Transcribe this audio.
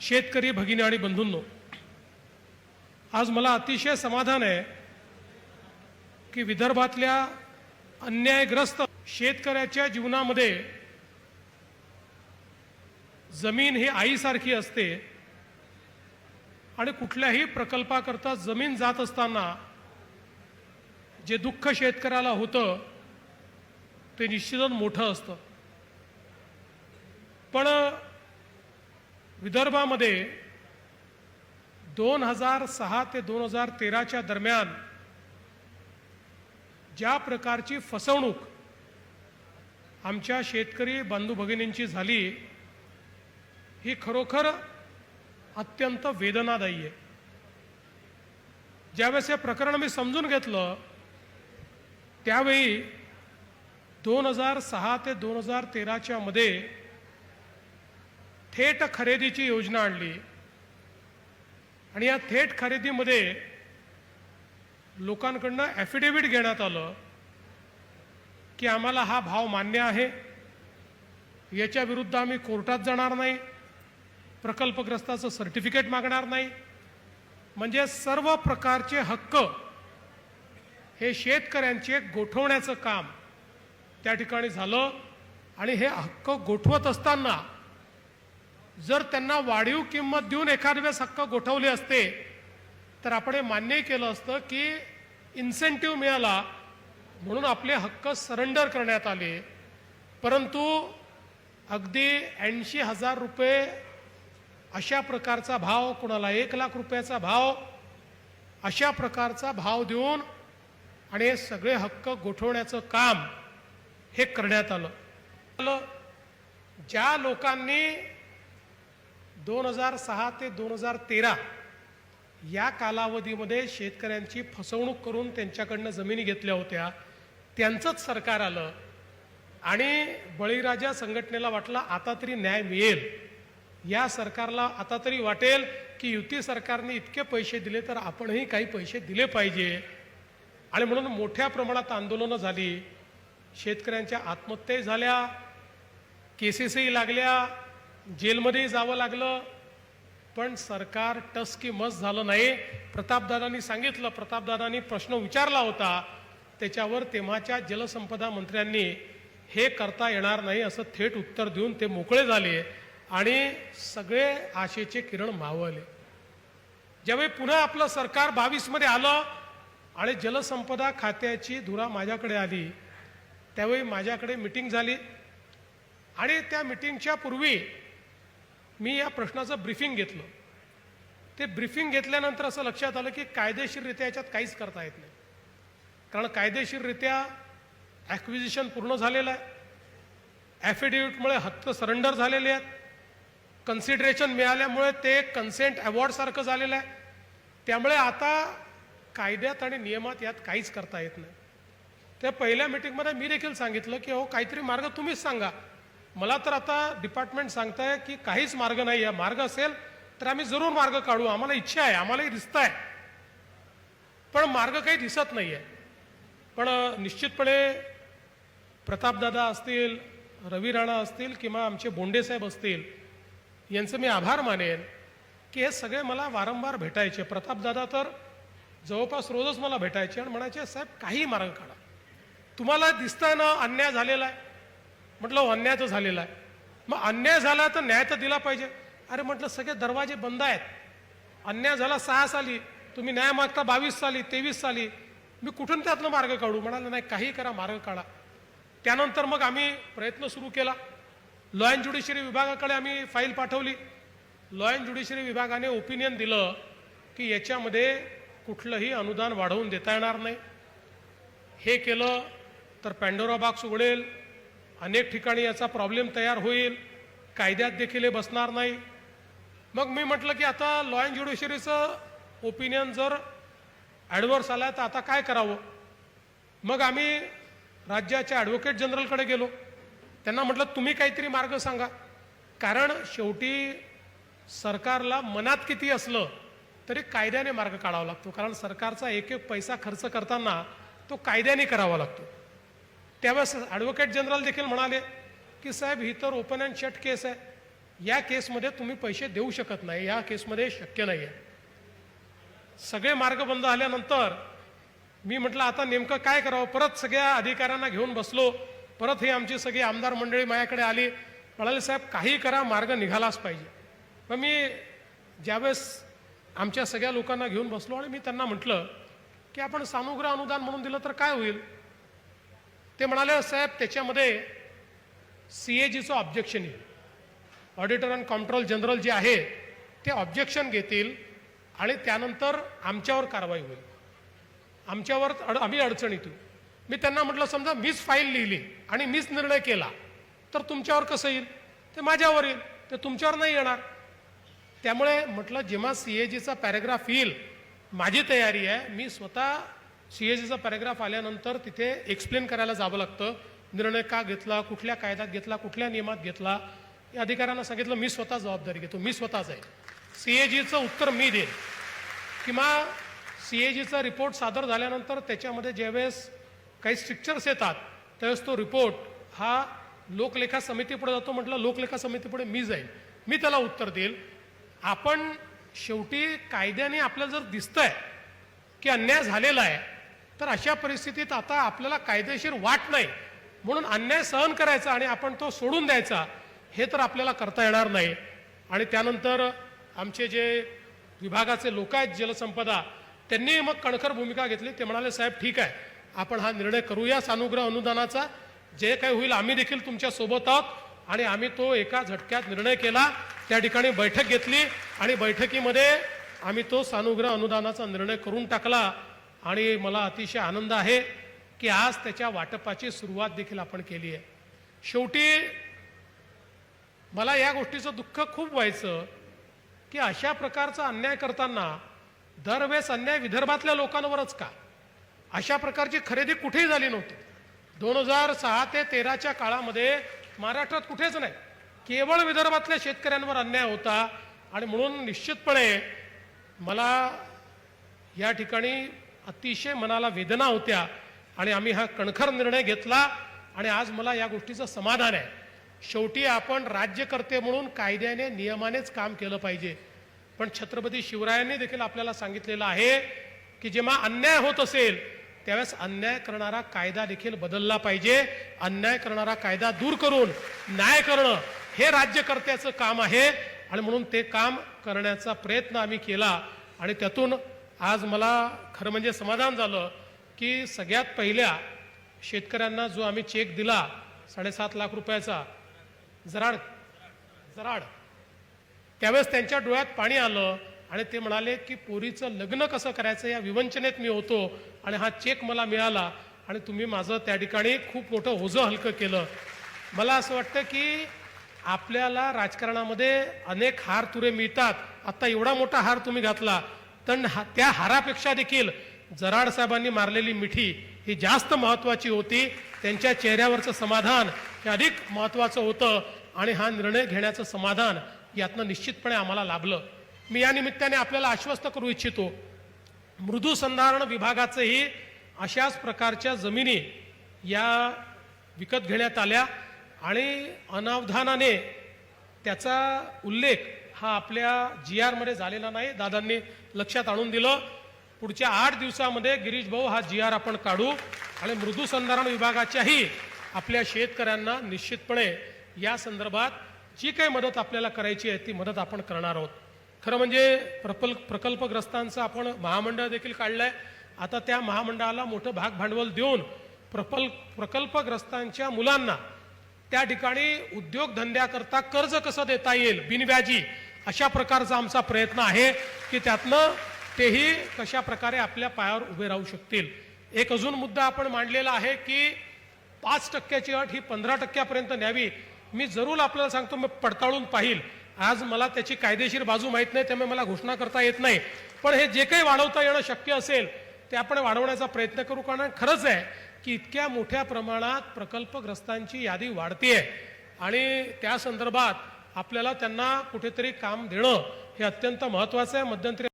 शेतकरी भगिनी आणि बंधूंनो आज मला अतिशय समाधान आहे की विदर्भातल्या अन्यायग्रस्त शेतकऱ्याच्या जीवनामध्ये जमीन ही आईसारखी असते आणि कुठल्याही प्रकल्पाकरता जमीन जात असताना जे दुःख शेतकऱ्याला होतं ते निश्चितच मोठं असतं. पण विदर्भामध्ये दोन हजार सहा ते दोन हजार तेराच्या दरम्यान ज्या प्रकारची फसवणूक आमच्या शेतकरी बांधू भगिनींची झाली ही खरोखर अत्यंत वेदनादायी आहे. ज्यावेळेस हे प्रकरण मी समजून घेतलं त्यावेळी दोन हजार सहा ते दोन हजार तेराच्या मध्ये थेट खरेदीची योजना आणली. आणि या थेट खरेदीमध्ये लोकांकडनं ॲफिडेव्हिट घेण्यात आलं की आम्हाला हा भाव मान्य आहे. याच्या विरुद्ध आम्ही कोर्टात जाणार नाही. प्रकल्पग्रस्ताचं सर्टिफिकेट मागणार नाही. म्हणजे सर्व प्रकारचे हक्क हे शेतकऱ्यांचे गोठवण्याचं काम त्या ठिकाणी झालं. आणि हे हक्क गोठवत असताना जर त्यांना वाढीव किंमत देऊन एखाद वेळेस हक्क गोठवले असते तर आपण हे मान्य केलं असतं की इन्सेंटिव्ह मिळाला म्हणून आपले हक्क सरेंडर करण्यात आले परंतु अगदी ऐंशी हजार रुपये अशा प्रकारचा भाव कोणाला एक लाख रुपयाचा भाव अशा प्रकारचा भाव देऊन आणि हे सगळे हक्क गोठवण्याचं काम हे करण्यात आलं. ज्या लोकांनी दोन हजार सहा ते दोन हजार तेरा या कालावधीमध्ये शेतकऱ्यांची फसवणूक करून त्यांच्याकडनं जमिनी घेतल्या होत्या. त्यांचंच सरकार आलं. आणि बळीराजा संघटनेला वाटला आता तरी न्याय मिळेल. या सरकारला आता तरी वाटेल की युती सरकारने इतके पैसे दिले तर आपणही काही पैसे दिले पाहिजे. आणि म्हणून मोठ्या प्रमाणात आंदोलनं झाली. शेतकऱ्यांच्या आत्महत्याही झाल्या. केसेसही लागल्या. जेलमध्येही जावं लागलं पण सरकार टस की मस झालं नाही. प्रतापदादांनी सांगितलं प्रतापदादांनी प्रश्न विचारला होता. त्याच्यावर तेव्हाच्या जलसंपदा मंत्र्यांनी हे करता येणार नाही असं थेट उत्तर देऊन ते मोकळे झाले आणि सगळे आशेचे किरण मावळले. ज्यावेळी पुन्हा आपलं सरकार बावीसमध्ये आलं आणि जलसंपदा खात्याची धुरा माझ्याकडे आली त्यावेळी माझ्याकडे मिटिंग झाली. आणि त्या मिटिंगच्या पूर्वी मी या प्रश्नाचं ब्रिफिंग घेतलं. ते ब्रिफिंग घेतल्यानंतर असं लक्षात आलं की कायदेशीररित्या याच्यात काहीच करता येत नाही. कारण कायदेशीररित्या ॲक्विजिशन पूर्ण झालेलं आहे. ॲफिडेविटमुळे हक्क सरेंडर झालेले आहेत. कन्सिडरेशन मिळाल्यामुळे ते कन्सेंट अवॉर्डसारखं झालेलं आहे. त्यामुळे आता कायद्यात आणि नियमात यात काहीच करता येत नाही. त्या पहिल्या मिटिंगमध्ये मी देखील सांगितलं की हो काहीतरी मार्ग तुम्हीच सांगा. मला तर आता डिपार्टमेंट सांगताय की काहीच मार्ग नाही आहे. मार्ग असेल तर आम्ही जरूर मार्ग काढू. आम्हाला इच्छा आहे. आम्हालाही दिसत आहे पण मार्ग काही दिसत नाही आहे पण निश्चितपणे प्रतापदादा असतील रवी राणा असतील किंवा आमचे बोंडेसाहेब असतील यांचं मी आभार मानेन की हे सगळे मला वारंवार भेटायचे. प्रतापदादा तर जवळपास रोजच मला भेटायचे आणि म्हणायचे साहेब काही मार्ग काढा. तुम्हाला दिसताना ना अन्याय झालेला आहे. म्हटलं हो, अन्याय तर झालेला आहे. मग अन्याय झाला तर न्याय तर दिला पाहिजे. अरे म्हटलं सगळे दरवाजे बंद आहेत. अन्याय झाला सहा साली तुम्ही न्याय मागता बावीस साली तेवीस साली. मी कुठून त्यातनं मार्ग काढू? म्हणाला नाही काही करा मार्ग काढा. त्यानंतर मग आम्ही प्रयत्न सुरू केला. लॉ अँड ज्युडिशरी विभागाकडे आम्ही फाईल पाठवली. लॉ अँड ज्युडिशरी विभागाने ओपिनियन दिलं की याच्यामध्ये कुठलंही अनुदान वाढवून देता येणार नाही. हे केलं तर पॅन्डोरा बॉक्स उघडेल. अनेक ठिकाणी याचा प्रॉब्लेम तयार होईल. कायद्यात देखील हे बसणार नाही. मग मी म्हटलं की आता लॉ अँड ज्युडिशरीचं ओपिनियन जर ॲडव्हर्स आला तर आता काय करावं? मग आम्ही राज्याच्या ॲडव्होकेट जनरलकडे गेलो. त्यांना म्हटलं तुम्ही काहीतरी मार्ग सांगा. कारण शेवटी सरकारला मनात किती असलं तरी कायद्याने मार्ग काढावा लागतो. कारण सरकारचा एक एक पैसा खर्च करताना तो कायद्याने करावा लागतो. त्यावेळेस ॲडव्होकेट जनरल देखील म्हणाले की साहेब ही तर ओपन अँड शट केस आहे. या केसमध्ये तुम्ही पैसे देऊ शकत नाही. या केसमध्ये शक्य नाही आहे सगळे मार्ग बंद झाल्यानंतर मी म्हटलं आता नेमकं काय करावं? परत सगळ्या अधिकाऱ्यांना घेऊन बसलो. परत हे आमची सगळी आमदार मंडळी माझ्याकडे आली. म्हणाले साहेब काही करा मार्ग निघालाच पाहिजे. मग मी ज्यावेळेस आमच्या सगळ्या लोकांना घेऊन बसलो आणि मी त्यांना म्हटलं की आपण सानुग्रह अनुदान म्हणून दिलं तर काय होईल? ते म्हणाले साहेब त्याच्यामध्ये सी ए जीचं ऑब्जेक्शन येईल ऑडिटर अँड कॉम्प्ट्रोल जनरल जे आहे ते ऑब्जेक्शन घेतील आणि त्यानंतर आमच्यावर कारवाई होईल. आमच्यावर अड आम्ही अडचणीत येऊ. मी त्यांना म्हटलं समजा मीच फाईल लिहिली आणि मीच निर्णय केला तर तुमच्यावर कसं येईल? ते माझ्यावर येईल ते तुमच्यावर नाही येणार. त्यामुळे म्हटलं जेव्हा सी ए जीचा पॅरेग्राफ येईल माझी तयारी आहे मी स्वतः सी ए जीचा पॅरेग्राफ आल्यानंतर तिथे एक्सप्लेन करायला जावं लागतं. निर्णय का घेतला कुठल्या कायद्यात घेतला कुठल्या नियमात घेतला या अधिकाऱ्यांना सांगितलं मी स्वतः जबाबदारी घेतो मी स्वतःच आहे. सी ए जीचं उत्तर मी देईन. किंवा सी ए जीचा रिपोर्ट सादर झाल्यानंतर त्याच्यामध्ये ज्यावेळेस काही स्ट्रिक्चर्स येतात त्यावेळेस तो रिपोर्ट हा लोकलेखा समितीपुढे जातो म्हटलं लोकलेखा समितीपुढे मी जाईल मी त्याला उत्तर देईल. आपण शेवटी कायद्याने आपल्याला जर दिसतंय की अन्याय झालेला आहे तर अशा परिस्थितीत आता आपल्याला कायदेशीर वाट नाही म्हणून अन्याय सहन करायचा आणि आपण तो सोडून द्यायचा हे तर आपल्याला करता येणार नाही. आणि त्यानंतर आमचे जे विभागाचे लोक आहेत जलसंपदा त्यांनी मग कणखर भूमिका घेतली. ते म्हणाले साहेब ठीक आहे आपण हा निर्णय करूया सानुग्रह अनुदानाचा. जे काही होईल आम्ही देखील तुमच्यासोबत आहोत. आणि आम्ही तो एका झटक्यात निर्णय केला. त्या ठिकाणी बैठक घेतली आणि बैठकीमध्ये आम्ही तो सानुग्रह अनुदानाचा निर्णय करून टाकला. आणि मला अतिशय आनंद आहे की आज त्याच्या वाटपाची सुरुवात देखील आपण केली आहे. शेवटी मला या गोष्टीचं दुःख खूप व्हायचं की अशा प्रकारचा अन्याय करताना दरवेळेस अन्याय विदर्भातल्या लोकांवरच का? अशा प्रकारची खरेदी कुठेही झाली नव्हती. दोन हजार सहा ते तेराच्या काळामध्ये महाराष्ट्रात कुठेच नाही. केवळ विदर्भातल्या शेतकऱ्यांवर अन्याय होता आणि म्हणून निश्चितपणे मला या ठिकाणी अतिशय मनाला वेदना होत्या आणि आम्ही हा कणखर निर्णय घेतला आणि आज मला या गोष्टीचं समाधान आहे. शेवटी आपण राज्यकर्ते म्हणून कायद्याने नियमानेच काम केलं पाहिजे. पण छत्रपती शिवरायांनी देखील आपल्याला सांगितलेलं आहे की जेव्हा अन्याय होत असेल त्यावेळेस अन्याय करणारा कायदा देखील बदलला पाहिजे. अन्याय करणारा कायदा दूर करून न्याय करणं हे राज्यकर्त्याचं काम आहे आणि म्हणून ते काम करण्याचा प्रयत्न आम्ही केला आणि त्यातून आज मला खरं म्हणजे समाधान झालं की सगळ्यात पहिल्या शेतकऱ्यांना जो आम्ही चेक दिला साडेसात लाख रुपयाचा जराड जराड त्यावेळेस त्यांच्या डोळ्यात पाणी आलं आणि ते म्हणाले की पोरीचं लग्न कसं करायचं या विवंचनेत मी होतो आणि हा चेक मला मिळाला आणि तुम्ही माझं त्या ठिकाणी खूप मोठं ओझं हलकं केलं. मला असं वाटतं की आपल्याला राजकारणामध्ये अनेक हार तुरे मिळतात. आत्ता एवढा मोठा हार तुम्ही घातला तर हा- त्या हारापेक्षा देखील जराड साहेबांनी मारलेली मिठी ही जास्त महत्वाची होती. त्यांच्या चेहऱ्यावरचं समाधान हे अधिक महत्वाचं होतं आणि हा निर्णय घेण्याचं समाधान यातनं निश्चितपणे आम्हाला लाभलं. मी या निमित्ताने आपल्याला आश्वस्त करू इच्छितो. मृदू संधारण विभागाचंही अशाच प्रकारच्या जमिनी या विकत घेण्यात आल्या आणि अनावधानाने त्याचा उल्लेख हा आपल्या जी आरमध्ये झालेला नाही. दादांनी लक्षात आणून दिलं. पुढच्या आठ दिवसामध्ये गिरीश भाऊ हा जी आर आपण काढू आणि मृदू संधारण विभागाच्याही आपल्या शेतकऱ्यांना निश्चितपणे या संदर्भात जी काही मदत आपल्याला करायची आहे ती मदत आपण करणार आहोत. खरं म्हणजे प्रकल्प प्रकल्पग्रस्तांचं आपण महामंडळ देखील काढलं आहे आता त्या महामंडळाला मोठं भाग भांडवल देऊन प्रकल्प प्रकल्पग्रस्तांच्या मुलांना त्या ठिकाणी उद्योगधंद्याकरता कर्ज कसं देता येईल? बिनव्याजी अशा प्रकारचा आमचा प्रयत्न आहे की त्यातनं तेही कशा प्रकारे आपल्या पायावर उभे राहू शकतील. एक अजून मुद्दा आपण मांडलेला आहे की पाच टक्क्याची अट ही पंधरा टक्क्यापर्यंत न्यावी. मी जरूर आपल्याला सांगतो मी पडताळून पाहिल. आज मला त्याची कायदेशीर बाजू माहीत नाही त्यामुळे मला घोषणा करता येत नाही. पण हे जे काही वाढवता येणं शक्य असेल ते आपण वाढवण्याचा प्रयत्न करू कारण खरंच आहे की इतक्या मोठ्या प्रमाणात प्रकल्पग्रस्तांची यादी वाढतीये. आणि त्या संदर्भात आपल्याला त्यांना कुठेतरी काम देणं हे अत्यंत महत्वाचं आहे. मध्यंतरी